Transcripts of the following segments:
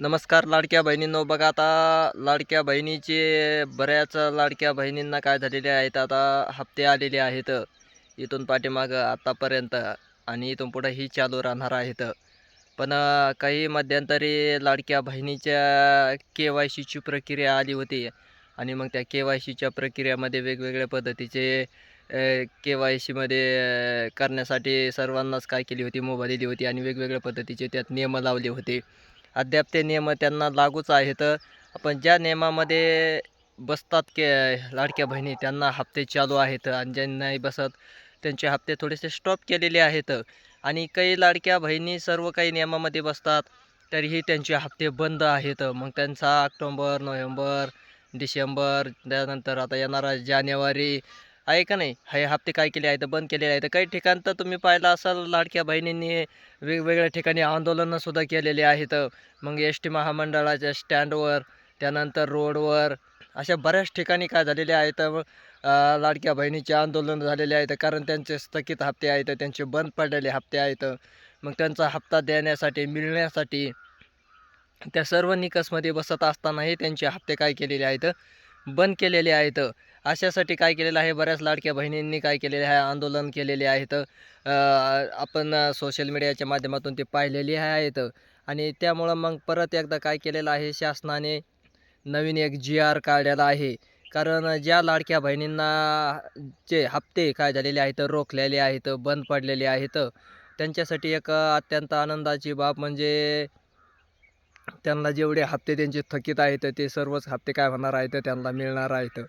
नमस्कार लाडक्या बहिणींनो बघा आता लाडक्या बहिणीचे बऱ्याच लाडक्या बहिणींना काय झालेले आहेत आता हप्ते आलेले आहेत इथून पाठीमागं आत्तापर्यंत आणि इथून पुढं ही चालू राहणार आहेत. पण काही मध्यंतरी लाडक्या बहिणीच्या के वाय सीची प्रक्रिया आली होती आणि मग त्या के वाय सीच्या प्रक्रियामध्ये वेगवेगळ्या पद्धतीचे के वाय सीमध्ये करण्यासाठी सर्वांनाच काय केली होती मोबाईल दिली होती आणि वेगवेगळ्या पद्धतीचे त्यात नियम लावले होते. अद्याप ते नियम त्यांना लागूच आहेत. पण ज्या नियमामध्ये बसतात के लाडक्या बहिणी त्यांना हप्ते चालू आहेत आणि ज्यांना नाही बसत त्यांचे हप्ते थोडेसे स्टॉप केलेले आहेत. आणि काही लाडक्या बहिणी सर्व काही नियमामध्ये बसतात तरीही त्यांचे हप्ते बंद आहेत. मग त्यांचा ऑक्टोंबर नोव्हेंबर डिसेंबर त्यानंतर आता येणारा जानेवारी आहे का नाही? हे हप्ते काय केले आहेत बंद केलेले आहेत. काही ठिकाण तर तुम्ही पाहिलं असाल लाडक्या बहिणींनी वेगवेगळ्या ठिकाणी आंदोलनंसुद्धा केलेले आहेत. मग एस टी महामंडळाच्या स्टँडवर त्यानंतर रोडवर अशा बऱ्याच ठिकाणी काय झालेले आहेत लाडक्या बहिणीचे आंदोलन झालेले आहेत. कारण त्यांचे स्थगित हप्ते आहेत त्यांचे बंद पडलेले हप्ते आहेत. मग त्यांचा हप्ता देण्यासाठी मिळण्यासाठी त्या सर्व निकसमध्ये बसत असतानाही त्यांचे हप्ते काय केलेले आहेत? बंद केलेले आहेत. अशासाठी काय केलेलं आहे? बऱ्याच लाडक्या बहिणींनी काय केलेले आहे? आंदोलन केलेले आहेत. आपण सोशल मीडियाच्या माध्यमातून ते पाहिलेले आहेत. आणि त्यामुळं मग परत एकदा काय केलेलं आहे? शासनाने नवीन एक जी आर काढलेला आहे. कारण ज्या लाडक्या बहिणींना चे हप्ते काय झालेले आहेत? रोखलेले आहेत बंद पडलेले आहेत. त्यांच्यासाठी एक अत्यंत आनंदाची बाब म्हणजे त्यांना जेवढे हप्ते त्यांचे थकीत आहेत ते सर्वच हप्ते काय होणार आहेत त्यांना मिळणार आहेत.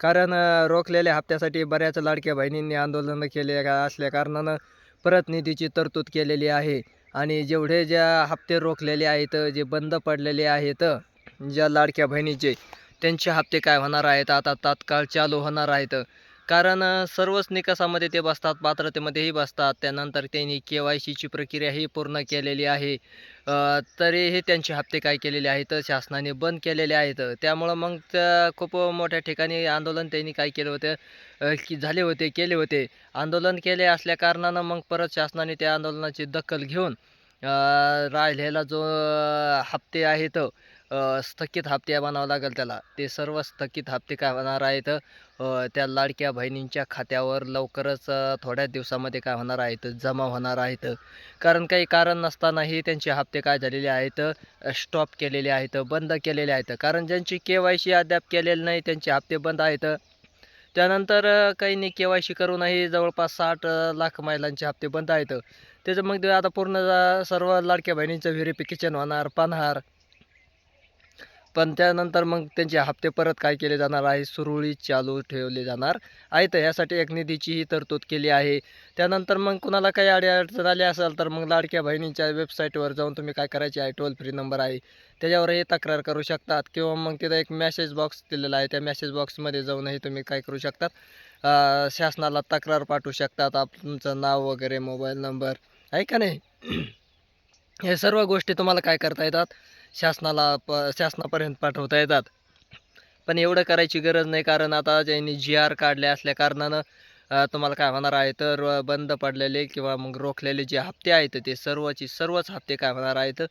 कारण रोखलेल्या हप्त्यासाठी बऱ्याच लाडक्या बहिणींनी आंदोलनं केले असल्या कारणानं परत निधीची तरतूद केलेली आहे. आणि जेवढे ज्या हप्ते रोखलेले आहेत जे बंद पडलेले आहेत ज्या लाडक्या बहिणीचे त्यांचे हप्ते काय होणार आहेत आता तात्काळ चालू होणार आहेत. कारण सर्वच निकषामध्ये ते बसतात पात्रतेमध्येही बसतात त्यानंतर त्यांनी के वाय सीची प्रक्रियाही पूर्ण केलेली आहे. तरीही त्यांचे हप्ते काय केलेले आहेत शासनाने बंद केलेले आहेत. त्यामुळं मग त्या खूप मोठ्या ठिकाणी आंदोलन त्यांनी काय केलं होतं की झाले होते केले होते. आंदोलन केले असल्या कारणानं मग परत शासनाने त्या आंदोलनाची दखल घेऊन राहिलेला जो हप्ते आहेत स्थगित हप्ते बनावं लागेल त्याला. ते सर्व स्थगित हप्ते काय होणार आहेत? त्या लाडक्या बहिणींच्या खात्यावर लवकरच थोड्याच थोड्या दिवसामध्ये काय होणार आहेत? जमा होणार आहेत. कारण काही कारण नसतानाही त्यांचे हप्ते काय झालेले आहेत? स्टॉप केलेले आहेत बंद केलेले आहेत. कारण ज्यांची के वाय सी अद्याप केलेली नाही त्यांचे हप्ते बंद आहेत. त्यानंतर काहींनी के वाय सी करूनही जवळपास साठ लाख महिलांचे हप्ते बंद आहेत. त्याचं मग ते आता पूर्ण सर्व लाडक्या बहिणींचं व्हेरिफिकेशन होणार पानहार पण त्यानंतर मग त्यांचे हप्ते परत काय केले जाणार आहे? सुरळीत चालू ठेवले जाणार आहेत. यासाठी एक निधीचीही तरतूद केली आहे. त्यानंतर मग कुणाला काही अडीअडचण आली असेल तर मग लाडक्या बहिणींच्या वेबसाईटवर जाऊन तुम्ही काय करायचे आहे? टोल फ्री नंबर आहे. त्याच्यावरही तक्रार करू शकतात. किंवा मग तिथं एक मॅसेज बॉक्स दिलेला आहे. त्या मॅसेज बॉक्समध्ये जाऊनही तुम्ही काय करू शकतात? शासनाला तक्रार पाठवू शकतात. आप तुमचं नाव वगैरे मोबाईल नंबर आहे का नाही? हे सर्व गोष्टी तुम्हाला काय करता येतात? शासनाला प शासनापर्यंत पाठवता येतात. पण एवढं करायची गरज नाही कारण आता ज्यांनी जी आर काढले असल्या कारणानं तुम्हाला काय होणार आहे तर बंद पडलेले किंवा मग रोखलेले जे हप्ते आहेत ते सर्वची सर्वच हप्ते काय होणार आहेत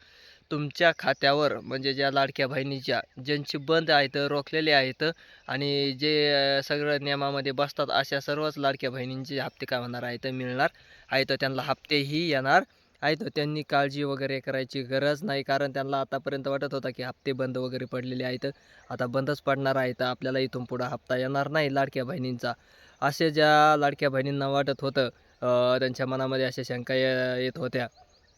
तुमच्या खात्यावर म्हणजे ज्या लाडक्या बहिणीच्या ज्यांची बंद आहेत रोखलेले आहेत आणि जे सगळं नियमामध्ये बसतात अशा सर्वच लाडक्या बहिणींचे हप्ते काय होणार आहेत मिळणार आहेत त्यांना हप्तेही येणार. आहेत. त्यांनी काळजी वगैरे करायची गरज नाही. कारण त्यांना आतापर्यंत वाटत होता की हप्ते बंद वगैरे पडलेले आहेत. आता बंदच पडणार आहेत. आपल्याला इथून पुढं हप्ता येणार नाही लाडक्या बहिणींचा. असे ज्या लाडक्या बहिणींना वाटत होतं त्यांच्या मनामध्ये अशा शंका येत होत्या.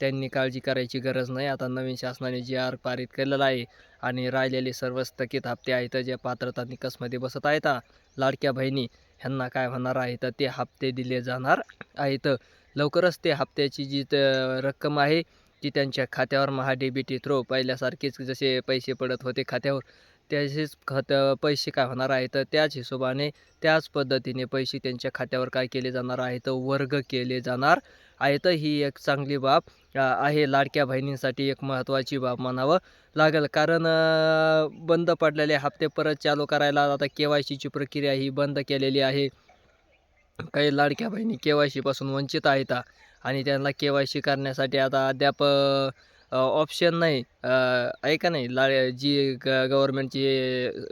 त्यांनी काळजी करायची गरज नाही. आता नवीन शासनाने जी आर पारित केलेला आहे आणि राहिलेले सर्व स्थगित हप्ते आहेत जे पात्रता निकसमध्ये बसत आहेत लाडक्या बहिणी ह्यांना काय होणार आहेत ते हप्ते दिले जाणार आहेत. लवकरच ते हप्त्याची जी त- रक्कम आहे ती त्यांच्या खात्यावर महा डी थ्रो पहिल्यासारखेच जसे पैसे पडत होते खात्यावर त्याचेच खत पैसे काय होणार आहेत? त्याच हिशोबाने त्याच पद्धतीने पैसे त्यांच्या खात्यावर काय केले जाणार आहेत? वर्ग केले जाणार आहेत. ही एक चांगली बाब आहे. लाडक्या बहिणींसाठी एक महत्त्वाची बाब म्हणावं लागेल. कारण बंद पडलेले हप्ते परत चालू करायला आता के वाय सीची प्रक्रिया ही बंद केलेली आहे. काही लाडक्या बहिणी के वाय सीपासून वंचित आहेत. आणि त्यांना के वाय सी करण्यासाठी आता अद्याप ऑप्शन नाही. ऐका नाही? ला जी ग गव्हर्मेंटची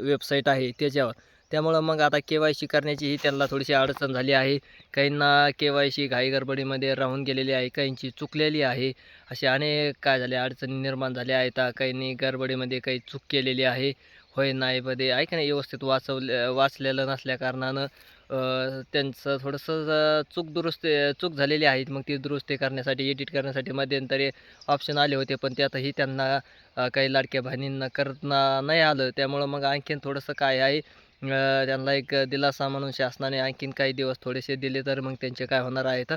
वेबसाईट आहे त्याच्यावर. त्यामुळं मग आता के वाय सी करण्याचीही त्यांना थोडीशी अडचण झाली आहे. काहींना के वाय सी घाई गडबडीमध्ये राहून गेलेली आहे काहींची चुकलेली आहे. असे अनेक काय झाले अडचणी निर्माण झाल्या आहेत. काहींनी गडबडीमध्ये काही चूक केलेली आहे. होय नाहीमध्ये आहे का नाही व्यवस्थित वाचवले वाचलेलं नसल्या कारणानं त्यांचं थोडंसं चूक दुरुस्ती चूक झालेली आहेत. मग ती दुरुस्ती करण्यासाठी एडिट करण्यासाठी मध्यंतरी ऑप्शन आले होते पण त्यातही त्यांना काही लाडक्या बहिणींना करता नाही आलं. त्यामुळं मग आणखीन थोडंसं काय आहे त्यांना एक दिलासा म्हणून शासनाने आणखीन काही दिवस थोडेसे दिले तर मग त्यांचे काय होणार आहेत?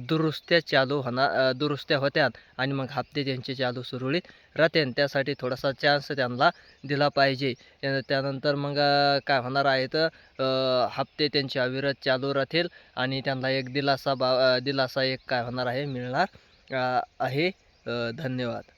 दुरुस्त्या चालू होणार दुरुस्त्या होत्यात आणि मग हप्ते त्यांचे चालू सुरळीत राहते त्यासाठी थोडासा चान्स त्यांना दिला पाहिजे. त्यानंतर मग काय होणार आहेत? हप्ते त्यांचे अविरत चालू राहतील आणि त्यांना एक दिलासा बा दिलासा एक काय होणार आहे? मिळणार आहे. धन्यवाद.